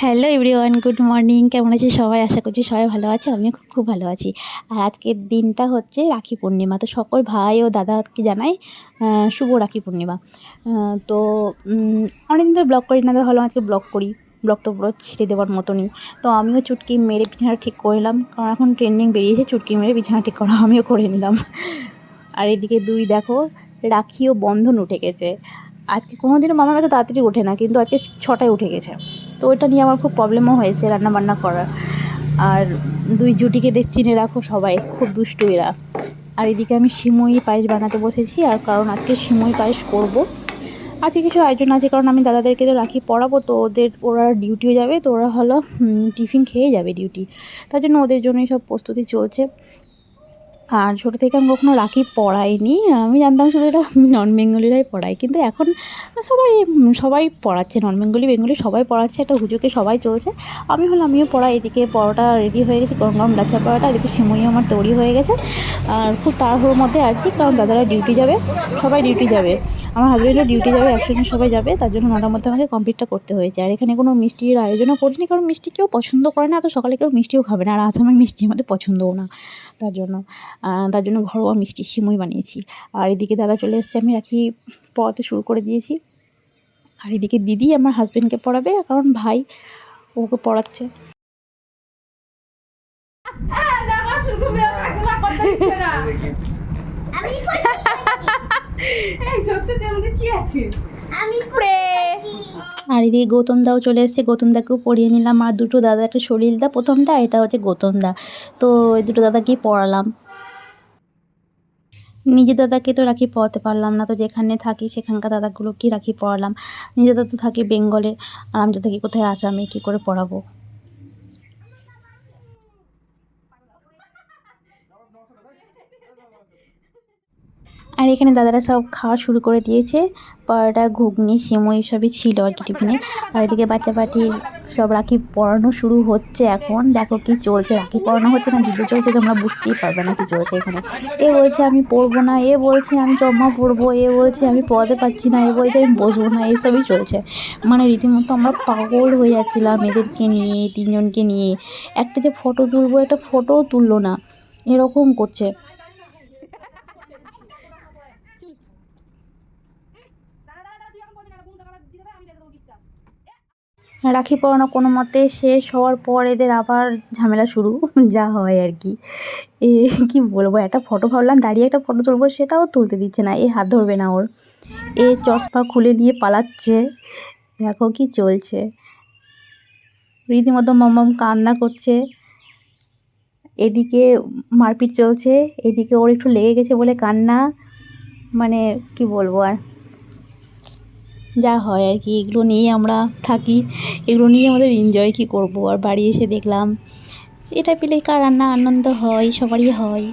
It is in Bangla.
হ্যালো এভরিওয়ান গুড মর্নিং কেমন আছে সবাই? আশা করছি সবাই ভালো আছে। আমিও খুব খুব ভালো আছি। আর আজকের দিনটা হচ্ছে রাখি পূর্ণিমা। তো সকল ভাই ও দাদাকে জানাই শুভ রাখি পূর্ণিমা। তো অনেকদিন ধরে ব্লগ করি না ভালো আজকে ব্লগ করি। ব্লগ তো পুরো ছেড়ে দেওয়ার মতনই। তো আমিও চুটকি মেরে বিছানা ঠিক করে নিলাম। কারণ এখন ট্রেন্ডিং বেরিয়েছে, চুটকি মেরে বিছানা ঠিক করা আমিও করে নিলাম। আর এদিকে দুই, দেখো, রাখিও বন্ধন উঠে গেছে। আজকে কোনো দিনও মামার এত তাড়াতাড়ি ওঠে না, কিন্তু আজকে ছটায় উঠে গেছে। তো ওইটা নিয়ে আমার খুব প্রবলেমও হয়েছে রান্নাবান্না করার। আর দুই জুটিকে দেখ চিনে রাখো সবাই, খুব দুষ্টু এরা। আর এদিকে আমি সিমুই পায়েস বানাতে বসেছি, আর কারণ আজকে সিমুই পায়েস করব। আজকে কিছু আয়োজন আছে, কারণ আমি দাদাদেরকে তো রাখি পড়াবো, তো ওদের, ওরা ডিউটিও যাবে, তো ওরা হলো টিফিন খেয়ে যাবে ডিউটি। তার জন্য ওদের জন্যই সব প্রস্তুতি চলছে। আর ছোটো থেকে আমি কখনো রাখি পড়াইনি। আমি জানতাম শুধু এটা নন বেঙ্গলিরাই পড়াই কিন্তু এখন সবাই সবাই পড়াচ্ছে নন বেঙ্গলি বেঙ্গলি সবাই পড়াচ্ছে, একটা হুজুকে সবাই চলছে। আমি হলো আমিও পড়াই, এদিকে পড়াটা রেডি হয়ে গেছে, গরম গরম লাচ্চা পড়াটা এদিকে সিমই আমার তৈরি হয়ে গেছে। আর খুব তাড়াহুড়োর মধ্যে আছি, কারণ দাদারা ডিউটি যাবে, সবাই ডিউটি যাবে। আমার হাজব্যান্ডও ডিউটি যাবে একসঙ্গে সবাই যাবে তার জন্য নটার মধ্যে আমাকে কমপ্লিটটা করতে হয়েছে। আর এখানে কোনো মিষ্টির আয়োজনও করিনি কারণ মিষ্টি কেউ পছন্দ করে না তো সকালে কেউ মিষ্টিও খাবে না আর আসামের মিষ্টি আমাদের পছন্দও না। তার জন্য তার জন্য ঘরোয়া মিষ্টি সিমুই বানিয়েছি। আর এদিকে দাদা চলে এসেছে আমি রাখি পড়াতে শুরু করে দিয়েছি। আর এদিকে দিদি আমার হাজবেন্ডকে পড়াবে কারণ ভাই ওকে পড়াচ্ছে। আমি এই সত্যি আমাদের কি আছে? আমি আর এদিকে গৌতম দাও চলে এসেছে। গৌতম দাকেও পড়িয়ে নিলাম। আর দুটো দাদা একটা সলিল দা প্রথমটা এটা হচ্ছে গৌতম দা। তো এই দুটো দাদাকেই পড়ালাম। নিজের দাদাকে তো রাখি পড়াতে পারলাম না। তো যেখানে থাকি সেখানকার দাদাগুলোকেই রাখি পড়ালাম। নিজের দাদা তো থাকি বেঙ্গলে। আর আমি তো থাকি কোথায়? আসামে। কী করে পড়াবো? আর এখানে দাদারা সব খাওয়া শুরু করে দিয়েছে। পরোটা, ঘুগনি সিমুই সবই ছিল আর কি টিফিনে। আর এদিকে বাচ্চা পাটি সব রাখি পড়ানো শুরু হচ্ছে এখন। দেখো কি চলছে, রাখি পড়ানো হচ্ছে না, যুদ্ধ চলছে, তোমরা বুঝতেই পারবে না কি চলছে এখানে। এ বলছে আমি পড়ব না, এ বলছে আমি জমা পড়ব, এ বলছে আমি পড়াতে পারছি না, এ বলছে আমি বসবো না এসবই চলছে। মানে রীতিমতো আমরা পাগল হয়ে যাচ্ছিলাম এদেরকে নিয়ে, তিনজনকে নিয়ে। একটা যে ফটো তুলবো, একটা ফটোও তুললো না। এরকম করছে। রাখি পরানো কোনো মতে শেষ হওয়ার পর এদের আবার ঝামেলা শুরু, যা হয় আর কি। এ, কি বলব, একটা ফটো ভাবলাম, দাঁড়িয়ে একটা ফটো তুলবো, সেটাও তুলতে দিচ্ছে না, এ হাত ধরবে না ওর। এ চশমা খুলে নিয়ে পালাচ্ছে। দেখো কি চলছে। রীতিমতো মম কান্না করছে। এদিকে মারপিট চলছে, এদিকে ওর একটু লেগে গেছে বলে কান্না। মানে কি বলব আর। যা হয় আর কি, এগুলো নিয়ে আমরা থাকি। এগুলো নিয়ে আমাদের এনজয় কী করব? আর বাড়ি এসে দেখলাম, এটা পেলে কার রান্না আনন্দ হয়? সবারই হয়।